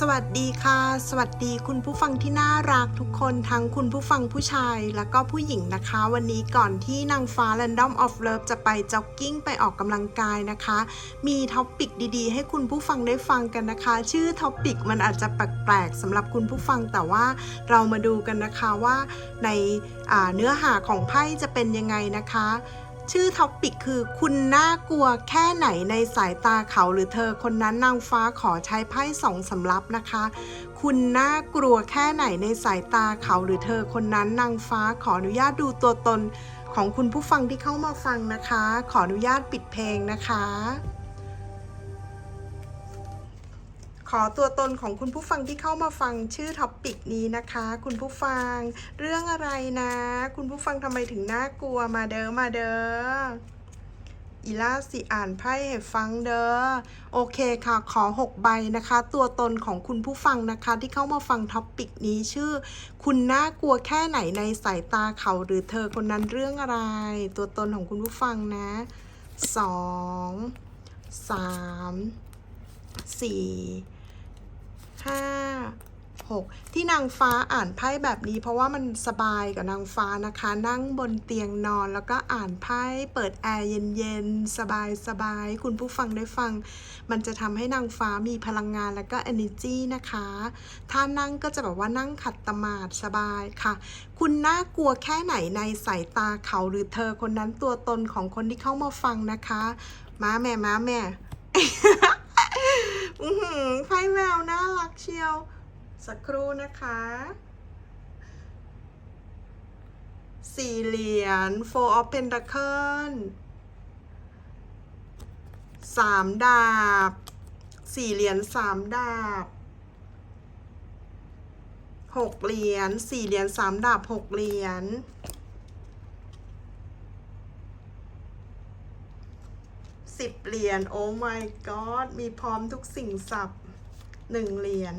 สวัสดีค่ะ สวัสดีคุณผู้ฟังที่น่ารักทุกคนทั้งคุณผู้ฟังผู้ชาย แล้วก็ผู้หญิงนะคะ วันนี้ก่อนที่นางฟ้า Random of Love จะไปจ็อกกิ้งไปออกกำลังกายนะคะ มีท็อปปิกดีๆ ให้คุณผู้ฟังได้ฟังกันนะคะ ชื่อท็อปปิกมันอาจจะแปลกๆสำหรับคุณผู้ฟังแต่ว่าเรามาดูกันนะคะว่าในเนื้อหาของไพ่จะเป็นยังไงนะคะ ชื่อท็อปิกคือ คุณน่ากลัวแค่ไหนในสายตาเขาหรือเธอคนนั้นนางฟ้าขอใช้ไพ่สองสำรับนะคะ คุณน่ากลัวแค่ไหนในสายตาเขาหรือเธอคนนั้นนางฟ้าขออนุญาตดูตัวตนของคุณผู้ฟังที่เข้ามาฟังนะคะ ขออนุญาตปิดเพลงนะคะ ขอตัวตนของคุณผู้ฟังที่เข้ามาฟังชื่อท็อปปิกนี้นะคะ คุณผู้ฟัง เรื่องอะไรนะ คุณผู้ฟังทำไมถึงน่ากลัวมาเด้อมาเด้ออีล่าสิอ่านไพ่ให้ฟังเด้อโอเคค่ะ ขอ 6 ใบนะคะ ตัวตนของคุณผู้ฟังนะคะที่เข้ามาฟังท็อปปิกนี้ชื่อ คุณน่ากลัวแค่ไหนในสายตาเขาหรือเธอคนนั้นเรื่องอะไร ตัวตนของคุณผู้ฟังนะสองสามสี่ ห้าหกที่นางฟ้าอ่านไพ่แบบนี้ เพราะว่ามันสบายกับนางฟ้านะคะ นั่งบนเตียงนอนแล้วก็อ่านไพ่เปิดแอร์เย็นๆ สบายๆ คุณผู้ฟังได้ฟัง มันจะทำให้นางฟ้ามีพลังงานแล้วก็ energy นะคะ ถ้านั่งก็จะแบบว่านั่งขัดตมาดสบายค่ะ คุณน่ากลัวแค่ไหนในสายตาเขาหรือเธอคนนั้นตัวตนของคนที่เข้ามาฟังนะคะม้าแม่ม้าแม่ ไพ่แมวน่ารักเชียว สักครู่นะคะ สี่เหรียญ four of pentacle สามดาบ สี่เหรียญสามดาบหกเหรียญสี่เหรียญสามดาบหกเหรียญ สิบเหรียญโอ้ my god มีพร้อมทุกสิ่งสับหนึ่งเหรียญ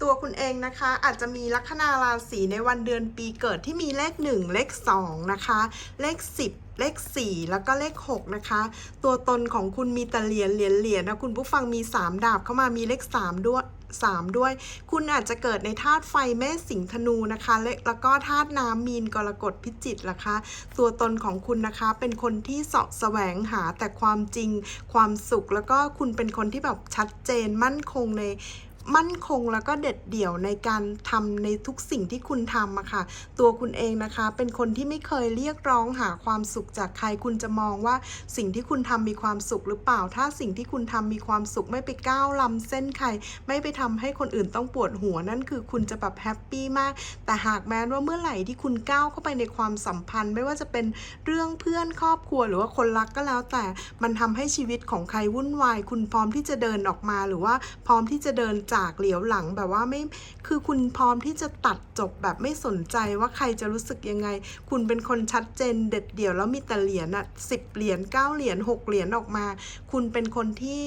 ตัวคุณเองนะคะอาจจะมีลัคนาราศีในวันเดือนปีเกิดที่มีเลข 1 เลข 2 นะคะ เลข 10 เลข 4 แล้วก็เลข 6 นะคะ ตัวตนของคุณมีแต่เหรียญเหรียญเหรียญนะคุณผู้ฟังมี 3 ดาบเข้ามามีเลข 3 ด้วย 3 ด้วย คุณอาจจะเกิดในธาตุไฟแม่สิงห์ธนูนะคะและแล้วก็ธาตุน้ำมีนกรกฎพิจิตรนะคะ ตัวตนของคุณนะคะเป็นคนที่เสาะแสวงหาแต่ความจริงความสุข แล้วก็คุณเป็นคนที่แบบชัดเจนมั่นคงใน มั่นคงแล้วก็เด็ดเดี่ยวในการทำในทุกสิ่งที่คุณทำอะค่ะ ตัวคุณเองนะคะ เป็นคนที่ไม่เคยเรียกร้องหาความสุขจากใครคุณจะมองว่าสิ่งที่คุณทำมีความสุขหรือเปล่า ถ้าสิ่งที่คุณทำมีความสุขไม่ไปก้าวล้ำเส้นใคร ไม่ไปทำให้คนอื่นต้องปวดหัวนั่นคือคุณจะแบบแฮปปี้มาก แต่หากแม้ว่าเมื่อไหร่ที่คุณก้าวเข้าไปในความสัมพันธ์ ไม่ว่าจะเป็นเรื่องเพื่อนครอบครัวหรือว่าคนรักก็แล้วแต่มันทำให้ชีวิตของใครวุ่นวาย คุณพร้อมที่จะเดินออกมาหรือว่าพร้อมที่จะเดินจากเหลียวหลังแบบว่าไม่คือคุณพร้อมที่จะตัดจบแบบไม่สนใจว่าใครจะรู้สึกยังไง คุณเป็นคนชัดเจนเด็ดเดี่ยวแล้วมีแต่เหรียญอะสิบเหรียญเก้าเหรียญหกเหรียญออกมา คุณเป็นคนที่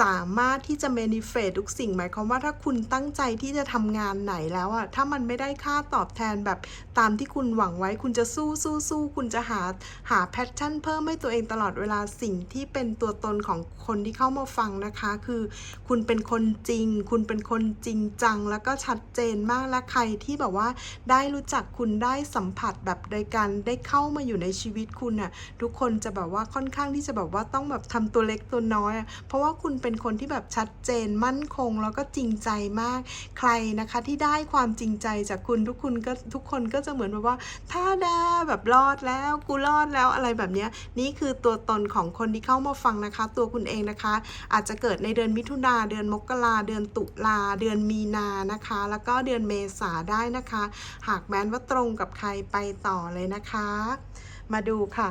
สามารถที่จะ manifest ทุกสิ่ง หมายความว่าถ้าคุณตั้งใจที่จะทำงานไหนแล้วอะถ้ามันไม่ได้ค่าตอบแทนแบบตามที่คุณหวังไว้ คุณจะสู้สู้สู้คุณจะหาหาแพทเทิร์นเพิ่มให้ตัวเองตลอดเวลาสิ่งที่เป็นตัวตนของคนที่เข้ามาฟังนะคะ คือ คุณเป็นคนจริง คุณเป็นคนจริงจัง แล้วก็ชัดเจนมากและใครที่แบบว่า ได้รู้จักคุณได้สัมผัสแบบโดยการได้เข้ามาอยู่ในชีวิตคุณน่ะทุกคนจะแบบว่าค่อนข้างที่จะแบบว่าต้องแบบทำตัวเล็กตัวน้อยอะเพราะว่าคุณเป็นคนที่แบบชัดเจนมั่นคงแล้วก็จริงใจมาก ใครนะคะที่ได้ความจริงใจจากคุณทุกคนก็ทุกคนก็จะเหมือนแบบว่าถ้าดาแบบรอดแล้วกูรอดแล้วอะไรแบบนี้นี่คือตัวตนของคนที่เข้ามาฟังนะคะ ตัวคุณเองนะคะ อาจจะเกิดในเดือนมิถุนาเดือนมกราเดือนตุลาเดือนมีนานะคะ แล้วก็เดือนเมษาได้นะคะ หากแม้นว่าตรงกับใครไปต่อเลยนะคะ มาดูค่ะ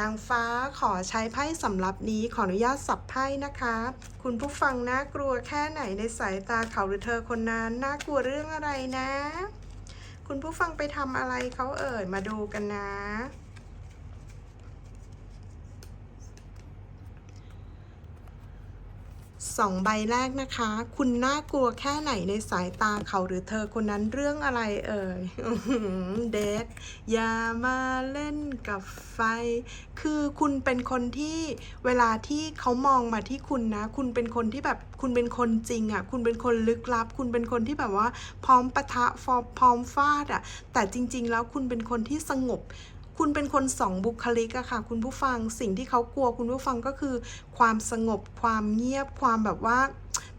นางฟ้าขอใช้ไพ่สำรับนี้ขออนุญาตสับไพ่นะคะ คุณผู้ฟังน่ากลัวแค่ไหนในสายตาเขาหรือเธอคนนั้นน่ากลัวเรื่องอะไรนะ คุณผู้ฟังไปทำอะไรเขาเอ่ยมาดูกันนะ สองใบแรกนะคะ คุณน่ากลัวแค่ไหนในสายตาเขาหรือเธอคนนั้นเรื่องอะไรเอ่ยเดทอย่ามาเล่นกับไฟ คือคุณเป็นคนที่เวลาที่เขามองมาที่คุณนะ คุณเป็นคนที่แบบคุณเป็นคนจริงอะ่ะ คุณเป็นคนลึกลับ คุณเป็นคนที่แบบว่า พร้อมปะทะพร้อมฟาดอะ่ะ แต่จริง ๆ แล้วคุณเป็นคนที่สงบ คุณเป็นคนสองบุคลิกอะค่ะ คุณผู้ฟังสิ่งที่เขากลัวคุณผู้ฟังก็คือ ความสงบความเงียบความแบบว่า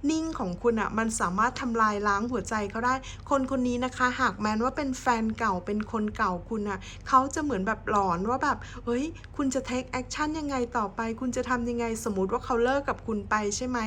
นิ่งของคุณอะมันสามารถทำลายล้างหัวใจเขาได้ คนคนนี้นะคะ หากแม้นว่าเป็นแฟนเก่าเป็นคนเก่าคุณอะเขาจะเหมือนแบบหลอนว่าแบบเฮ้ยคุณจะ take action ยังไงต่อไป คุณจะทำยังไงสมมติว่าเขาเลิกกับคุณไปใช่ไหม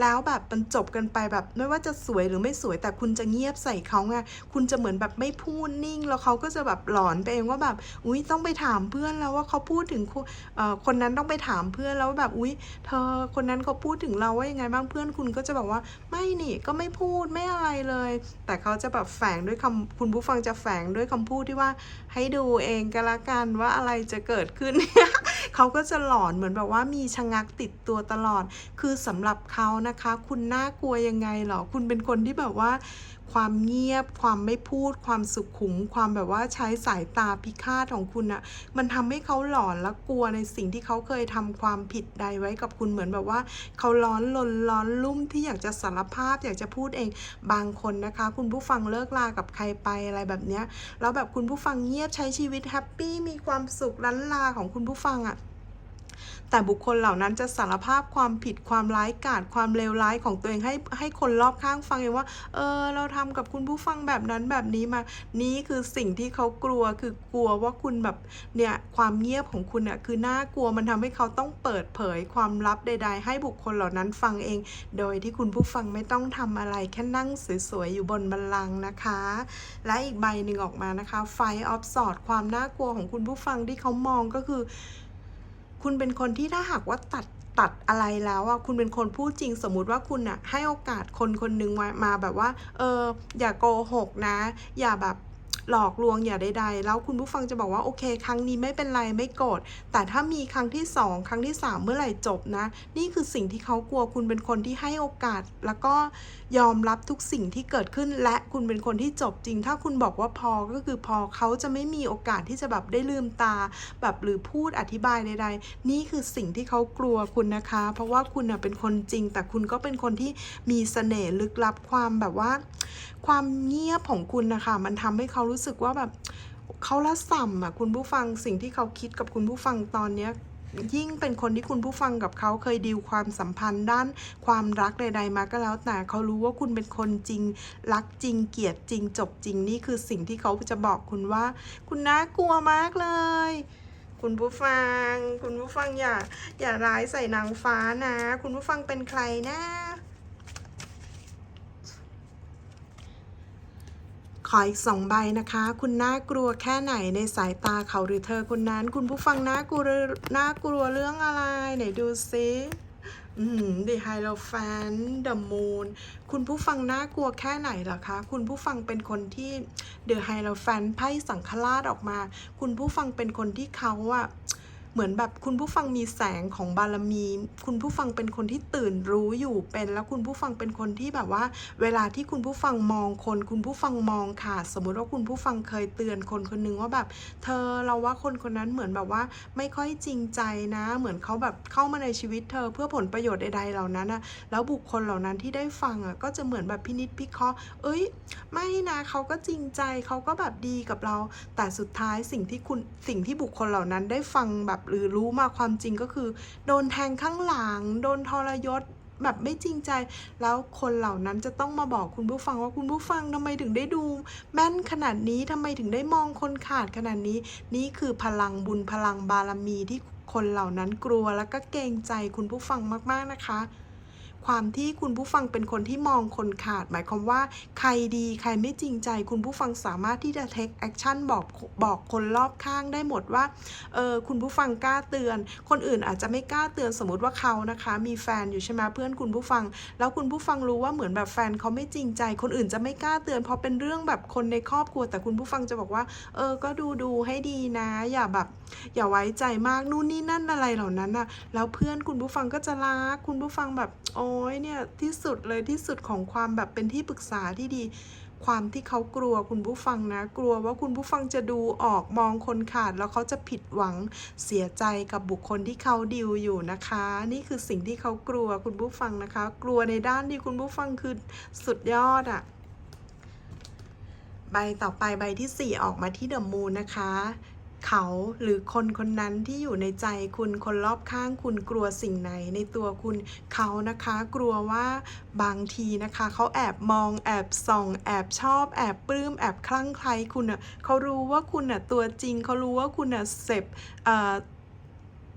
แล้วแบบมันจบกันไปแบบไม่ว่าจะสวยหรือไม่สวยแต่คุณจะเงียบใส่เขาไงคุณจะเหมือนแบบไม่พูดนิ่ง แล้วเขาก็จะแบบหลอนไปเองว่าแบบอุ้ยต้องไปถามเพื่อนแล้วว่าเขาพูดถึงคนเอ่อคนนั้นต้องไปถามเพื่อนแล้วว่าแบบอุ้ยเธอคนนั้นเขาพูดถึงเราว่ายังไงบ้างเพื่อนคุณก็จะบอกว่าไม่นี่ก็ไม่พูดไม่อะไรเลย แต่เขาจะแบบแฝงด้วยคำคุณผู้ฟังจะแฝงด้วยคำพูดที่ว่าให้ดูเองก็แล้วกันว่าอะไรจะเกิดขึ้น เขาก็จะหลอนเหมือนแบบว่ามีชะงักติดตัวตลอด คือสำหรับเขานะคะ คุณน่ากลัวยังไงหรอคุณเป็นคนที่แบบว่า ความเงียบ ความไม่พูด ความสุขุม ความแบบว่าใช้สายตาพิฆาตของคุณอะมันทำให้เขาหลอนและกลัวในสิ่งที่เขาเคยทำความผิดใดไว้กับคุณเหมือนแบบว่า เขาร้อนลนร้อนลุ่มที่อยากจะสารภาพ อยากจะพูดเองบางคนนะคะ คุณผู้ฟังเลิกลากับใครไปอะไรแบบเนี้ยแล้วแบบคุณผู้ฟังเงียบใช้ชีวิตแฮปปี้มีความสุขลันลาของคุณผู้ฟังอะ แต่บุคคลเหล่านั้นจะสารภาพความผิดความร้ายกาจความเลวร้ายของตัวเองให้ให้คนรอบข้างฟังเองว่า เออ เราทำกับคุณผู้ฟังแบบนั้นแบบนี้มา นี่คือสิ่งที่เขากลัวคือกลัวว่าคุณแบบเนี่ยความเงียบของคุณเนี่ยคือน่ากลัวมันทำให้เขาต้องเปิดเผยความลับใด ๆ ให้บุคคลเหล่านั้นฟังเอง โดยที่คุณผู้ฟังไม่ต้องทำอะไรแค่นั่งสวยๆอยู่บนบัลลังก์นะคะ และอีกใบหนึ่งออกมานะคะไฟออฟสอดความน่ากลัวของคุณผู้ฟังที่เขามองก็คือ คุณเป็นคนที่ถ้าหากว่าตัดตัดอะไรแล้วอะคุณเป็นคนพูดจริงสมมุติว่าคุณอะให้โอกาสคนคนหนึ่งมามาแบบว่า เอออย่าโกหกนะ อย่าแบบ หลอกลวงอย่าใดๆแล้วคุณผู้ฟังจะบอกว่าโอเค ครั้งนี้ไม่เป็นไรไม่โกรธแต่ถ้ามีครั้งที่สองครั้งที่สามเมื่อไหร่จบนะ นี่คือสิ่งที่เขากลัวคุณเป็นคนที่ให้โอกาส แล้วก็ยอมรับทุกสิ่งที่เกิดขึ้น และคุณเป็นคนที่จบจริง ถ้าคุณบอกว่าพอก็คือพอเขาจะไม่มีโอกาสที่จะแบบได้ลืมตา แบบหรือพูดอธิบายใดๆ นี่คือสิ่งที่เขากลัวคุณนะคะ เพราะว่าคุณเป็นคนจริง แต่คุณก็เป็นคนที่มีเสน่ห์ลึกลับความแบบว่า ความเงียบของคุณนะคะ มันทำให้เขารู้สึกว่าแบบเขาละส่ำอะคุณผู้ฟังสิ่งที่เขาคิดกับคุณผู้ฟังตอนเนี้ยยิ่งเป็นคนที่คุณผู้ฟังกับเขาเคยดีลความสัมพันธ์ด้านความรักใด ๆ มาก็แล้วแต่เขารู้ว่าคุณเป็นคนจริง รักจริงเกลียดจริงจบจริงนี่คือสิ่งที่เขาจะบอกคุณว่า คุณน่ากลัวมากเลย คุณผู้ฟัง คุณผู้ฟังอย่าอย่าร้ายใส่นางฟ้านะ คุณผู้ฟังเป็นใครนะ ขออีกสองใบนะคะ คุณน่ากลัวแค่ไหนในสายตาเขาหรือเธอคนนั้น คุณผู้ฟังน่ากลัวน่ากลัวเรื่องอะไร ไหนดูซิอืม The Hierophant The Moon คุณผู้ฟังน่ากลัวแค่ไหนล่ะคะ คุณผู้ฟังเป็นคนที่ The Hierophant ไพ่สังฆราชออกมา คุณผู้ฟังเป็นคนที่เขาอะ เหมือนแบบคุณผู้ฟังมีแสงของบารมี คุณผู้ฟังเป็นคนที่ตื่นรู้อยู่เป็น แล้วคุณผู้ฟังเป็นคนที่แบบว่า เวลาที่คุณผู้ฟังมองคน คุณผู้ฟังมองค่ะ สมมุติว่าคุณผู้ฟังเคยเตือนคนคนหนึงว่าแบบ เธอเราว่าคนคนนั้นเหมือนแบบว่า ไม่ค่อยจริงใจนะ เหมือนเขาแบบเข้ามาในชีวิตเธอเพื่อผลประโยชน์ใดๆเหล่านั้นนะแล้วบุคคลเหล่านั้นที่ได้ฟังอะก็จะเหมือนแบบพินิจพิเคราะห์เอ้ย ไม่นะเขาก็จริงใจเขาก็แบบดีกับเรา แต่สุดท้ายสิ่งที่คุณสิ่งที่บุคคลเหล่านั้นได้ฟังแบบหรือรู้มาความจริงก็คือ โดนแทงข้างหลัง โดนทรยศแบบไม่จริงใจ แล้วคนเหล่านั้นจะต้องมาบอกคุณผู้ฟังว่าคุณผู้ฟังทำไมถึงได้ดู แม่นขนาดนี้ทำไมถึงได้มองคนขาดขนาดนี้ นี่คือพลังบุญพลังบารมีที่คนเหล่านั้นกลัวแล้วก็เกรงใจคุณผู้ฟังมากๆนะคะ ความที่คุณผู้ฟังเป็นคนที่มองคนขาด หมายความว่าใครดีใครไม่จริงใจ คุณผู้ฟังสามารถที่จะ take action บอกบอกคนรอบข้างได้หมดว่าเออคุณผู้ฟังกล้าเตือน คนอื่นอาจจะไม่กล้าเตือนสมมติว่าเขานะคะ มีแฟนอยู่ใช่ไหมเพื่อนคุณผู้ฟัง แล้วคุณผู้ฟังรู้ว่าเหมือนแบบแฟนเขาไม่จริงใจ คนอื่นจะไม่กล้าเตือนเพราะเป็นเรื่องแบบคนในครอบครัวแต่คุณผู้ฟังจะบอกว่า เออก็ดูดูให้ดีนะ อย่าแบบ อย่าไว้ใจมากนู่นนี่นั่นอะไรเหล่านั้นน่ะแล้วเพื่อนคุณผู้ฟังก็จะรักคุณผู้ฟังแบบโอ้ยเนี่ยที่สุดเลยที่สุดของความแบบเป็นที่ปรึกษาที่ดีความที่เขากลัวคุณผู้ฟังนะ กลัวว่าคุณผู้ฟังจะดูออกมองคนขาด แล้วเขาจะผิดหวังเสียใจกับบุคคลที่เขาดิวอยู่นะคะ นี่คือสิ่งที่เขากลัวคุณผู้ฟังนะคะ กลัวในด้านที่คุณผู้ฟังคือสุดยอดอะใบต่อไปใบที่ 4 ออกมาที่เดอะมูนนะคะ เขาหรือคนคนนั้นที่อยู่ในใจคุณคนรอบข้างคุณกลัวสิ่งไหนในตัวคุณเขานะคะ กลัวว่าบางทีนะคะ เขาแอบมองแอบส่อง แอบชอบ แอบปลื้มแอบคลั่งไคล้คุณอะเขารู้ว่าคุณอะตัวจริงเขารู้ว่าคุณอะเสพ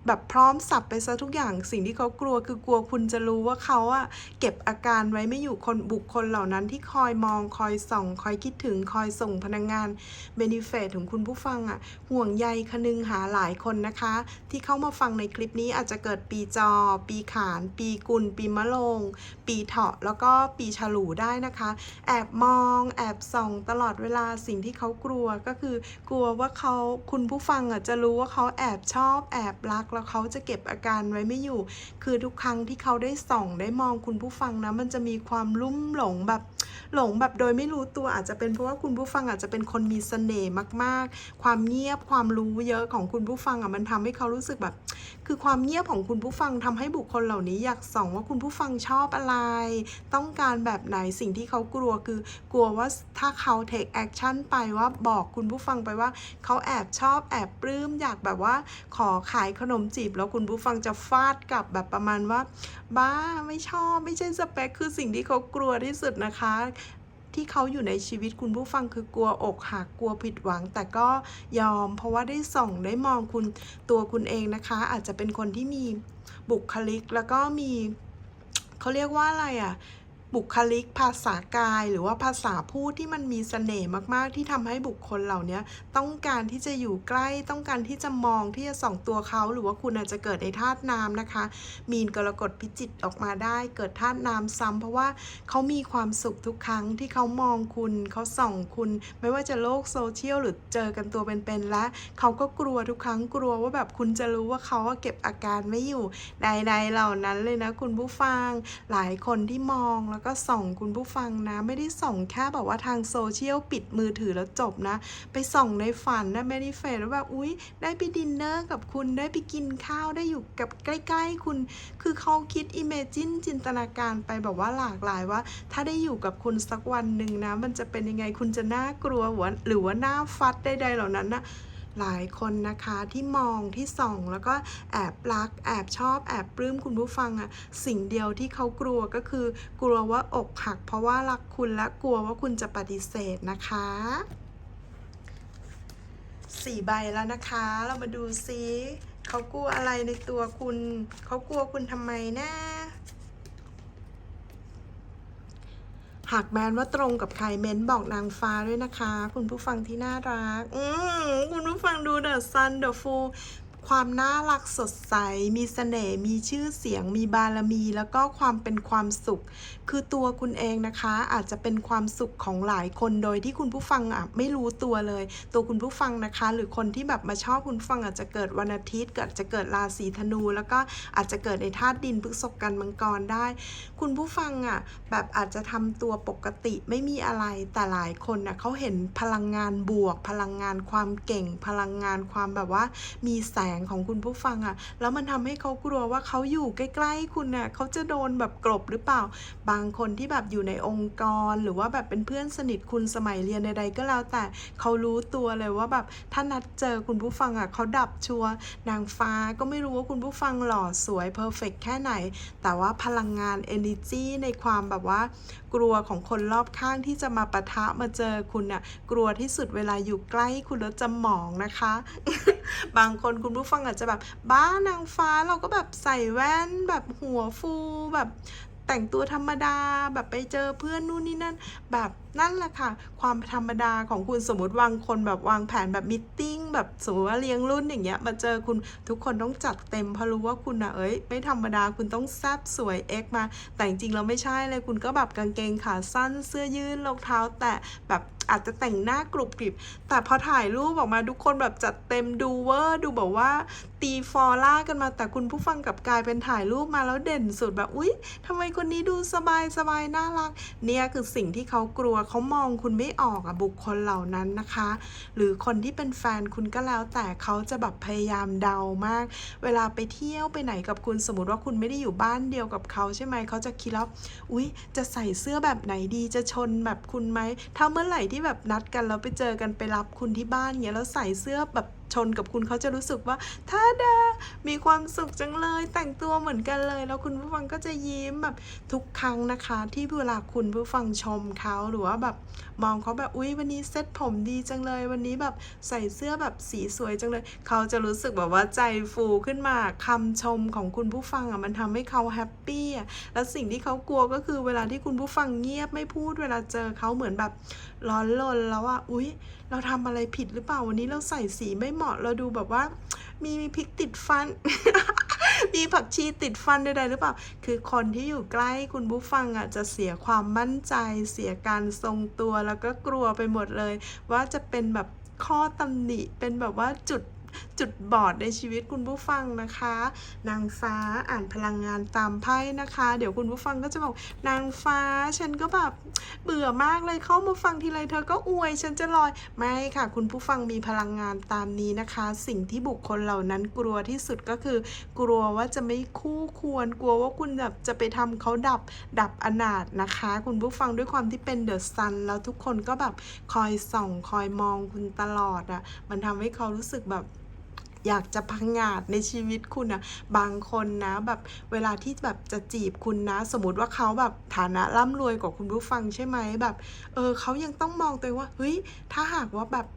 แบบพร้อมสับไปซะทุกอย่างสิ่งที่เขากลัวคือกลัวคุณจะรู้ว่าเขาอะเก็บอาการไว้ไม่อยู่คนบุคคลเหล่านั้นที่คอยมองคอยส่อง คอยคิดถึงคอยส่งพนักงงานเบนิเฟตของคุณผู้ฟังอะห่วงใยคนึงหาหลายคนนะคะ ที่เข้ามาฟังในคลิปนี้อาจจะเกิดปีจอ ปีขาน ปีกุล ปีมะโรงปีเถาะแล้วก็ปีฉลูได้นะคะ แอบมองแอบส่องตลอดเวลาสิ่งที่เขากลัวก็คือกลัวว่าเขาคุณผู้ฟังอะจะรู้ว่าเขาแอบชอบแอบรักแล้วเขาจะเก็บอาการไว้ไม่อยู่ คือทุกครั้งที่เขาได้ส่องได้มองคุณผู้ฟังนะ มันจะมีความลุ่มหลงแบบ หลงแบบโดยไม่รู้ตัวอาจจะเป็นเพราะว่าคุณผู้ฟังอาจจะเป็นคนมีเสน่ห์มาก ๆ ความเงียบความรู้เยอะของคุณผู้ฟังอะมันทำให้เขารู้สึกแบบ คือความเงียบของคุณผู้ฟังทำให้บุคคลเหล่านี้อยากส่องว่าคุณผู้ฟังชอบอะไร ต้องการแบบไหนสิ่งที่เขากลัวคือกลัวว่าถ้าเขา take action ไปว่าบอกคุณผู้ฟังไปว่าเขาแอบชอบแอบปลื้มอยากแบบว่าขอขายขนมจีบ แล้วคุณผู้ฟังจะฟาดกลับแบบประมาณว่า บ้าไม่ชอบไม่ใช่สเปคคือสิ่งที่เขากลัวที่สุดนะคะที่เขาอยู่ในชีวิตคุณผู้ฟังคือกลัวอกหักกลัวผิดหวัง แต่ก็ยอมเพราะว่าได้ส่องได้มองคุณตัวคุณเองนะคะ อาจจะเป็นคนที่มีบุคลิกแล้วก็มีเขาเรียกว่าอะไรอะ่ะ บุคลิกภาษากายหรือว่าภาษาพูดที่มันมีเสน่ห์มาก ๆ ที่ทำให้บุคคลเหล่านี้ต้องการที่จะอยู่ใกล้ต้องการที่จะมองที่จะส่องตัวเขาหรือว่าคุณอาจจะเกิดในธาตุน้ำนะคะ มีนกรกฎพิจิตออกมาได้ เกิดธาตุน้ำซ้ำเพราะว่าเขามีความสุขทุกครั้งที่เขามองคุณเขาส่องคุณ ไม่ว่าจะโลกโซเชียลหรือเจอกันตัวเป็นๆและเขาก็กลัวทุกครั้งกลัวว่าแบบคุณจะรู้ว่าเขาเก็บอาการไม่อยู่ใดๆเหล่านั้นเลยนะคุณผู้ฟังหลายคนที่มองแล้วก็ส่องคุณผู้ฟังนะ ไม่ได้ส่องแค่แบบว่าทางโซเชียลปิดมือถือแล้วจบนะ ไปส่องในฝันนะแมนิเฟสแล้วแบบอุ๊ย ได้ไปดินเนอร์กับคุณได้ไปกินข้าวได้อยู่กับใกล้ๆคุณ คือเขาคิดอิมเมจินจินตนาการไปแบบว่าหลากหลายว่า ถ้าได้อยู่กับคุณสักวันหนึ่งนะ มันจะเป็นยังไงคุณจะน่ากลัวหรือว่าหรือว่าน่าฟัดใดๆเหล่านั้นนะ หลายคนนะคะที่มองที่ส่อง แล้วก็แอบรัก แอบชอบแอบปลื้มคุณผู้ฟังอะสิ่งเดียวที่เขากลัวก็คือกลัวว่าอกหัก เพราะว่ารักคุณและกลัวว่าคุณจะปฏิเสธนะคะสี่ใบแล้วนะคะ เรามาดูซิเขากลัวอะไรในตัวคุณ เขากลัวคุณทำไมนะ หากแมนว่าตรงกับใครเม้นบอกนางฟ้าด้วยนะคะ คุณผู้ฟังที่น่ารัก อืมคุณผู้ฟังดูเดอะซันเดอะฟู ความน่ารักสดใส มีเสน่ห์ มีชื่อเสียง มีบารมี แล้วก็ความเป็นความสุข คือตัวคุณเองนะคะ อาจจะเป็นความสุขของหลายคนโดยที่คุณผู้ฟังอะไม่รู้ตัวเลย ตัวคุณผู้ฟังนะคะ หรือคนที่แบบมาชอบคุณฟังอาจจะเกิดวันอาทิตย์อาจจะเกิดราศีธนู แล้วก็อาจจะเกิดในธาตุดินพฤษภกันมังกรได้ คุณผู้ฟังอะแบบอาจจะทำตัวปกติไม่มีอะไรแต่หลายคนน่ะเขาเห็นพลังงานบวก พลังงานความเก่ง พลังงานความแบบว่ามีแสงของคุณผู้ฟังอะ แล้วมันทำให้เขากลัวว่าเขาอยู่ใกล้ๆคุณน่ะเขาจะโดนแบบกลบหรือเปล่า บางคนที่แบบอยู่ในองค์กร หรือว่าแบบเป็นเพื่อนสนิทคุณสมัยเรียนใดๆก็แล้วแต่เขารู้ตัวเลยว่าแบบถ้านัดเจอคุณผู้ฟังอะเขาดับชัวนางฟ้าก็ไม่รู้ว่าคุณผู้ฟังหล่อสวยเพอร์เฟกแค่ไหน แต่ว่าพลังงาน energy ในความแบบว่า กลัวของคนรอบข้างที่จะมาปะทะมาเจอคุณน่ะกลัวที่สุดเวลาอยู่ใกล้คุณแล้วจะหมองนะคะ บางคนคุณผู้ฟังอาจจะแบบ บ้านางฟ้าเราก็แบบใส่แว่นแบบหัวฟูแบบแต่งตัวธรรมดาแบบไปเจอเพื่อนนู่นนี่นั่นแบบ นั่นแหละค่ะ ความธรรมดาของคุณสมมติวางคนแบบวางแผนแบบมิทติ้งแบบสมมติว่าเลี้ยงรุ่นอย่างเงี้ยมาเจอคุณทุกคนต้องจัดเต็มเพราะรู้ว่าคุณอะเอ้ยไม่ธรรมดาคุณต้องแซบสวยเอ็กมา แต่จริงๆเราไม่ใช่เลยคุณก็แบบกางเกงขาสั้นเสื้อยืดรองเท้า แตะแบบอาจจะแต่งหน้ากรุบกริบ แต่พอถ่ายรูปออกมาทุกคนแบบจัดเต็มดูเวอร์ดูแบบว่า ตีฟอร่ากันมาแต่คุณผู้ฟังกับกลายเป็นถ่ายรูปมาแล้วเด่นสุดแบบอุ๊ยทำไมคนนี้ดูสบายสบายน่ารัก เนี่ยคือสิ่งที่เขากลัวเขามองคุณไม่ออกอะบุคคลเหล่านั้นนะคะ หรือคนที่เป็นแฟนคุณก็แล้ว แต่เขาจะแบบพยายามเดามาก เวลาไปเที่ยวไปไหนกับคุณสมมติว่าคุณไม่ได้อยู่บ้านเดียวกับเขาใช่ไหมเขาจะคิดแล้วอุ๊ย จะใส่เสื้อแบบไหนดีจะชนแบบคุณไหมถ้าเมื่อไหร่ที่แบบนัดกันแล้วไปเจอกันไปรับคุณที่บ้านเงี้ยแล้วใส่เสื้อแบบ ชนกับคุณเขาจะรู้สึกว่าท่าดา มีความสุขจังเลย แต่งตัวเหมือนกันเลย แล้วคุณผู้ฟังก็จะยิ้มแบบทุกครั้งนะคะ ที่เวลาคุณผู้ฟังชมเขาหรือว่าแบบมองเขาแบบอุ๊ยวันนี้เซ็ตผมดีจังเลย วันนี้แบบใส่เสื้อแบบสีสวยจังเลย เขาจะรู้สึกแบบว่าใจฟูขึ้นมาคำชมของคุณผู้ฟังอะมันทำให้เขาแฮปปี้อะแล้วสิ่งที่เขากลัวก็คือเวลาที่คุณผู้ฟังเงียบไม่พูดเวลาเจอเขาเหมือนแบบ ร้อนรนแล้วอะอุ๊ย เราทำอะไรผิดหรือเปล่าวันนี้เราใส่สีไม่เหมาะเราดูแบบว่า มีมีพริกติดฟัน มีผักชีติดฟันใดๆหรือเปล่า คือคนที่อยู่ใกล้คุณผู้ฟังอะจะเสียความมั่นใจ เสียการทรงตัวแล้วก็กลัวไปหมดเลย ว่าจะเป็นแบบข้อตำหนิเป็นแบบว่าจุด จุดบอดในชีวิตคุณผู้ฟังนะคะ นางฟ้าอ่านพลังงานตามไพ่นะคะ เดี๋ยวคุณผู้ฟังก็จะบอกนางฟ้าฉันก็แบบเบื่อมากเลยเข้ามาฟังทีไรเธอก็อวยฉันจะลอยไม่ค่ะ คุณผู้ฟังมีพลังงานตามนี้นะคะ สิ่งที่บุคคลเหล่านั้นกลัวที่สุดก็คือ กลัวว่าจะไม่คู่ควรกลัวว่าคุณแบบจะไปทำเขาดับดับอนาถนะคะ คุณผู้ฟังด้วยความที่เป็นเดอะซันแล้วทุกคนก็แบบคอยส่องคอยมองคุณตลอดอะ่ะมันทำให้เขารู้สึกแบบ อยากจะพังงาดในชีวิตคุณนะบางคนนะแบบเวลาที่แบบจะจีบคุณนะ สมมติว่าเขาแบบฐานะร่ำรวยกว่าคุณผู้ฟังใช่ไหมแบบเออเขายังต้องมองตัวว่าเฮ้ยถ้าหากว่าแบบ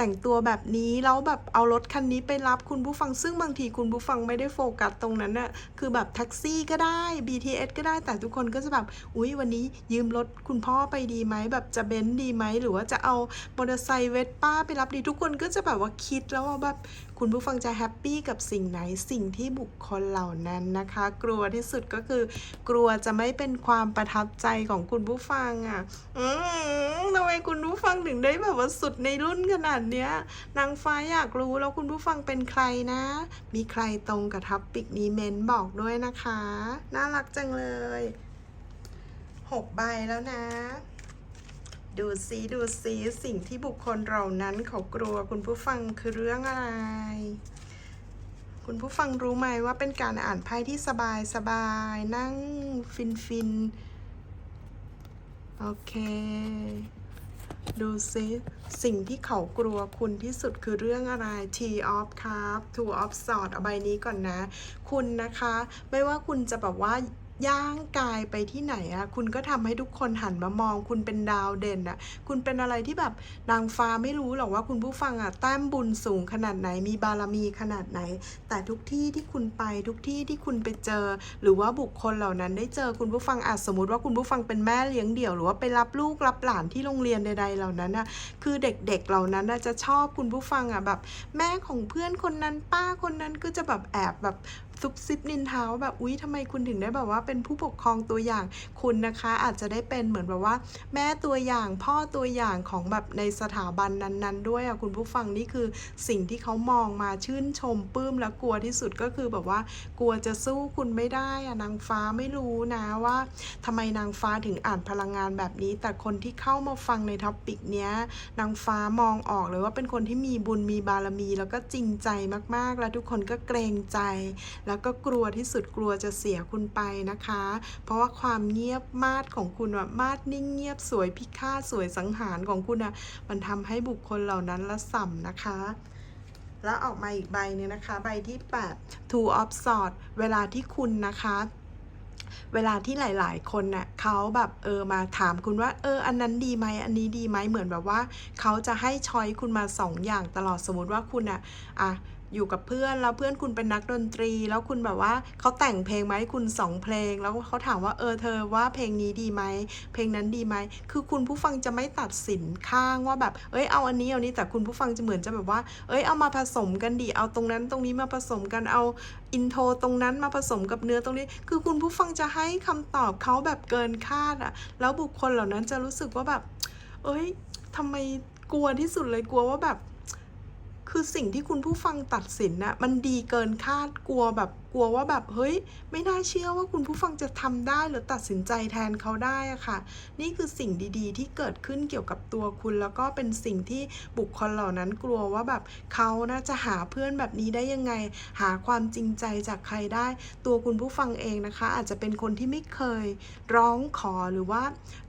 แต่งตัวแบบนี้แล้วแบบเอารถคันนี้ไปรับคุณผู้ฟังซึ่งบางทีคุณผู้ฟังไม่ได้โฟกัสตรงนั้นน่ะคือแบบแท็กซี่ก็ได้ BTS ก็ได้แต่ทุกคนก็จะแบบอุ๊ยวันนี้ยืมรถคุณพ่อไปดีไหมแบบจะเบนซ์ดีไหมหรือว่าจะเอามอเตอร์ไซค์เวสป้าไปรับดีทุกคนก็จะแบบว่าคิดแล้วว่าแบบ คุณผู้ฟังจะแฮปปี้กับสิ่งไหนสิ่งที่บุคคลเหล่านั้นนะคะ กลัวที่สุดก็คือกลัวจะไม่เป็นความประทับใจของคุณผู้ฟังอะอืมทำไมคุณผู้ฟังถึงได้แบบว่าสุดในรุ่นขนาดเนี้ยนางฟ้าอยากรู้แล้วคุณผู้ฟังเป็นใครนะ มีใครตรงกับทับปิกนี้เมนบอกด้วยนะคะ น่ารักจังเลยหกใบแล้วนะ ดูซิดูซิสิ่งที่บุคคลเหล่านั้นเขากลัวคุณผู้ฟังคือเรื่องอะไร คุณผู้ฟังรู้ไหมว่าเป็นการอ่านไพ่ที่สบายสบายนั่งฟินฟินโอเค ดูซิสิ่งที่เขากลัวคุณที่สุดคือเรื่องอะไร T of ครับ Two of Swords เอาใบนี้ก่อนนะ คุณนะคะ ไม่ว่าคุณจะแบบว่า ย่างกายไปที่ไหนอะคุณก็ทำให้ทุกคนหันมามอง คุณเป็นดาวเด่นอะคุณเป็นอะไรที่แบบนางฟ้าไม่รู้หรอกว่าคุณผู้ฟังอะแต้มบุญสูงขนาดไหนมีบารมีขนาดไหน แต่ทุกที่ที่คุณไปทุกที่ที่คุณไปเจอ หรือว่าบุคคลเหล่านั้นได้เจอคุณผู้ฟังอาจสมมติว่าคุณผู้ฟังเป็นแม่เลี้ยงเดี่ยวหรือว่าไปรับลูกรับหลานที่โรงเรียนใด ๆ เหล่านั้นอะคือเด็กๆเหล่านั้นน่ะจะชอบคุณผู้ฟังอะแบบ แม่ของเพื่อนคนนั้นป้าคนนั้นก็จะแบบแอบแบบซุบซิบนินทาว่าแบบอุ๊ยทำไมคุณถึงได้แบบว่าเป็นผู้ปกครองตัวอย่างคุณนะคะ อาจจะได้เป็นเหมือนแบบว่า แม่ตัวอย่างพ่อตัวอย่างของแบบในสถาบันนั้นๆ ด้วยอะคุณผู้ฟังนี่คือสิ่งที่เขามองมาชื่นชมปลื้มและกลัวที่สุดก็คือแบบว่ากลัวจะสู้คุณไม่ได้อะนางฟ้าไม่รู้นะว่าทำไมนางฟ้าถึงอ่านพลังงานแบบนี้ แต่คนที่เข้ามาฟังในท็อปิกเนี้ยนางฟ้ามองออกเลยว่าเป็นคนที่มีบุญมีบารมี แล้วก็จริงใจมากๆ และทุกคนก็เกรงใจแล้วก็กลัวที่สุดกลัวจะเสียคุณไปนะคะ เพราะว่าความเงียบมาดของคุณอะมาดนิ่งเงียบสวยพิฆาตสวยสังหารของคุณอะมันทำให้บุคคลเหล่านั้นละสัมนะคะแล้วออกมาอีกใบหนึงนะคะ ใบที่ 8 Two of Swords เวลาที่คุณนะคะ เวลาที่หลาย ๆ คนน่ะเขาแบบเออมาถามคุณว่า เออ อันนั้นดีไหมอันนี้ดีไหมเหมือนแบบว่า เขาจะให้ช้อยคุณมาสองอย่างตลอดสมมติว่าคุณอะอะ อยู่กับเพื่อนแล้วเพื่อนคุณเป็นนักดนตรี แล้วคุณแบบว่าเขาแต่งเพลงมาให้คุณสองเพลง แล้วเขาถามว่าเออเธอว่าเพลงนี้ดีไหมเพลงนั้นดีไหมคือคุณผู้ฟังจะไม่ตัดสินข้างว่าแบบ เอ้ยเอาอันนี้เอานี้แต่คุณผู้ฟังจะเหมือนจะแบบว่า เอ้ยเอามาผสมกันดีเอาตรงนั้นตรงนี้มาผสมกันเอาอินโทรตรงนั้นมาผสมกับเนื้อตรงนี้ คือคุณผู้ฟังจะให้คำตอบเขาแบบเกินคาดอะแล้วบุคคลเหล่านั้นจะรู้สึกว่าแบบ เอ้ยทำไมกลัวที่สุดเลยกลัวว่าแบบ คือสิ่งที่คุณผู้ฟังตัดสินน่ะมันดีเกินคาดกลัวแบบกลัวว่าแบบเฮ้ย ไม่น่าเชื่อว่าคุณผู้ฟังจะทำได้หรือตัดสินใจแทนเขาได้อะค่ะ นี่คือสิ่งดีๆ ที่เกิดขึ้นเกี่ยวกับตัวคุณ แล้วก็เป็นสิ่งที่บุคคลเหล่านั้นกลัวว่าแบบเขาน่าจะหาเพื่อนแบบนี้ได้ยังไง หาความจริงใจจากใครได้ ตัวคุณผู้ฟังเองนะคะ อาจจะเป็นคนที่ไม่เคยร้องขอหรือว่า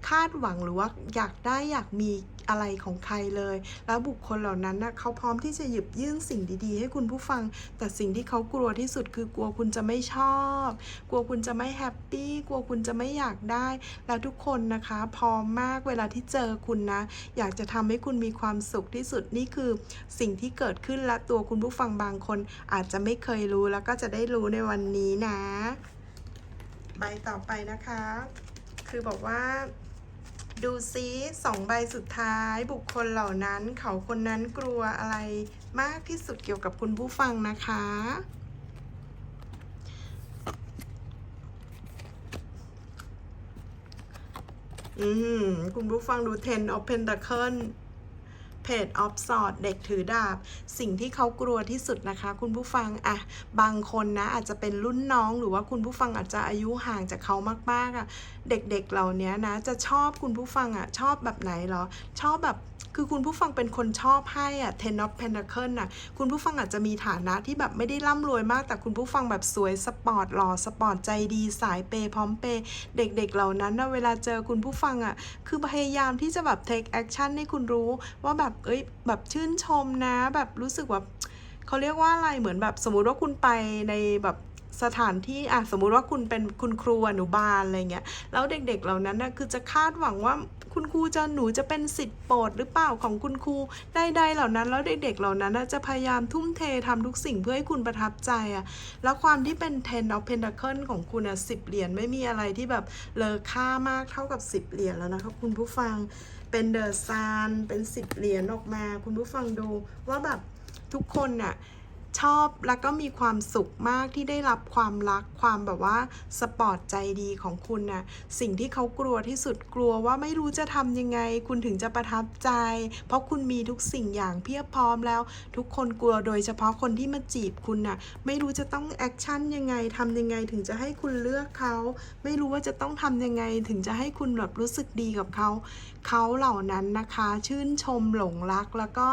คาดหวังหรือว่าอยากได้อยากมี อะไรของใครเลย แล้วบุคคลเหล่านั้นนะเขาพร้อมที่จะหยิบยื่นสิ่งดีๆ ให้คุณผู้ฟัง แต่สิ่งที่เขากลัวที่สุดคือกลัวคุณจะไม่ชอบ กลัวคุณจะไม่แฮปปี้กลัวคุณจะไม่อยากได้ แล้วทุกคนนะคะพร้อมมากเวลาที่เจอคุณนะ อยากจะทำให้คุณมีความสุขที่สุดนี่คือสิ่งที่เกิดขึ้นและตัวคุณผู้ฟังบางคน อาจจะไม่เคยรู้แล้วก็จะได้รู้ในวันนี้นะ ใบต่อไปนะคะ คือบอกว่า ดูซิสองใบสุดท้ายบุคคลเหล่านั้น เขาคนนั้นกลัวอะไรมากที่สุดเกี่ยวกับคุณผู้ฟังนะคะ อืมคุณผู้ฟังดู Ten of Pentacle เพจออฟสอดเด็กถือดาบ สิ่งที่เขากลัวที่สุดนะคะ คุณผู้ฟังอะบางคนนะอาจจะเป็นรุ่นน้องหรือว่าคุณผู้ฟังอาจจะอายุห่างจากเขามากๆอะเด็กๆเหล่านี้นะ จะชอบคุณผู้ฟังอะชอบแบบไหนเหรอ ชอบแบบคือคุณผู้ฟังเป็นคนชอบให้อะ Ten of Pentacle น่ะ คุณผู้ฟังอาจจะมีฐานะที่แบบไม่ได้ร่ำรวยมาก แต่คุณผู้ฟังแบบสวยสปอร์ตหล่อสปอร์ตใจดีสายเปย์พร้อมเปย์เด็กๆเหล่านั้นนะเวลาเจอคุณผู้ฟังอะคือพยายามที่จะแบบ take action ให้คุณรู้ว่าแบบเอ้ยแบบชื่นชมนะ แบบรู้สึกแบบเขาเรียกว่าอะไรเหมือนแบบสมมุติว่าคุณไปในแบบสถานที่อะสมมุติว่าคุณเป็นคุณครูอนุบาลอะไรเงี้ยแล้วเด็กๆเหล่านั้นนะคือจะคาดหวังว่า คุณครูจะหนูจะเป็นสิทธิ์โปรดหรือเปล่าของคุณครูใดๆเหล่านั้นแล้วเด็กๆเหล่านั้นจะพยายามทุ่มเททำทุกสิ่งเพื่อให้คุณประทับใจอะแล้วความที่เป็น ten of pentacle ของคุณอะสิบเหรียญไม่มีอะไรที่แบบเลอค่ามากเท่ากับ10เหรียญแล้วนะคะคุณผู้ฟังเป็นเดอะซานเป็นสิบเหรียญออกมา คุณผู้ฟังดูว่าแบบทุกคนน่ะ ชอบแล้วก็มีความสุขมากที่ได้รับความรักความแบบว่าสปอร์ตใจดีของคุณน่ะสิ่งที่เขากลัวที่สุดกลัวว่าไม่รู้จะทำยังไง คุณถึงจะประทับใจ เพราะคุณมีทุกสิ่งอย่างเพียบพร้อมแล้ว ทุกคนกลัวโดยเฉพาะคนที่มาจีบคุณน่ะไม่รู้จะต้องแอคชั่นยังไงทำยังไงถึงจะให้คุณเลือกเขาไม่รู้ว่าจะต้องทำยังไงถึงจะให้คุณแบบรู้สึกดีกับเขาเขาเหล่านั้นนะคะ ชื่นชมหลงรักแล้วก็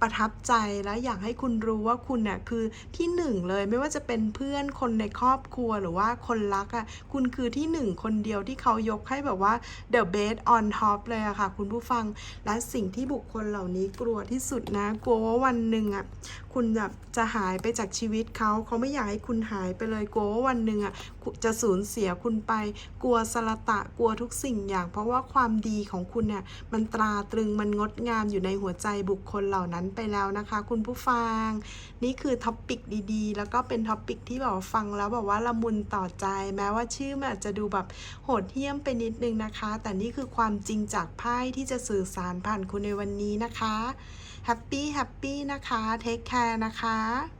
ประทับใจและอยากให้คุณรู้ว่าคุณน่ะคือที่หนึ่งเลยไม่ว่าจะเป็นเพื่อนคนในครอบครัวหรือว่าคนรักอะ่ะคุณคือที่หนึ่งคนเดียวที่เขายกให้แบบว่า the best on top เลยอะค่ะ คุณผู้ฟังและสิ่งที่บุคคลเหล่านี้กลัวที่สุดนะ กลัวว่าวันหนึ่งอะ่ะคุณแบบจะหายไปจากชีวิตเขาเขาไม่อยากให้คุณหายไปเลยกลัวว่าวันหนึ่งอะ จะสูญเสียคุณไป กลัวสละตะกลัวทุกสิ่งอย่าง เพราะว่าความดีของคุณเนี่ยมันตราตรึงมันงดงามอยู่ในหัวใจบุคคลเหล่านั้นไปแล้วนะคะ คุณผู้ฟัง นี่คือท็อปปิกดีๆ แล้วก็เป็นท็อปปิกที่แบบฟังแล้วแบบว่าละมุนต่อใจ แม้ว่าชื่อมันอาจจะดูแบบโหดเหี้ยมไปนิดนึงนะคะ แต่นี่คือความจริงจากไพ่ที่จะสื่อสารผ่านคุณในวันนี้นะคะแฮปปี้แฮปปี้นะคะเทคแคร์นะคะ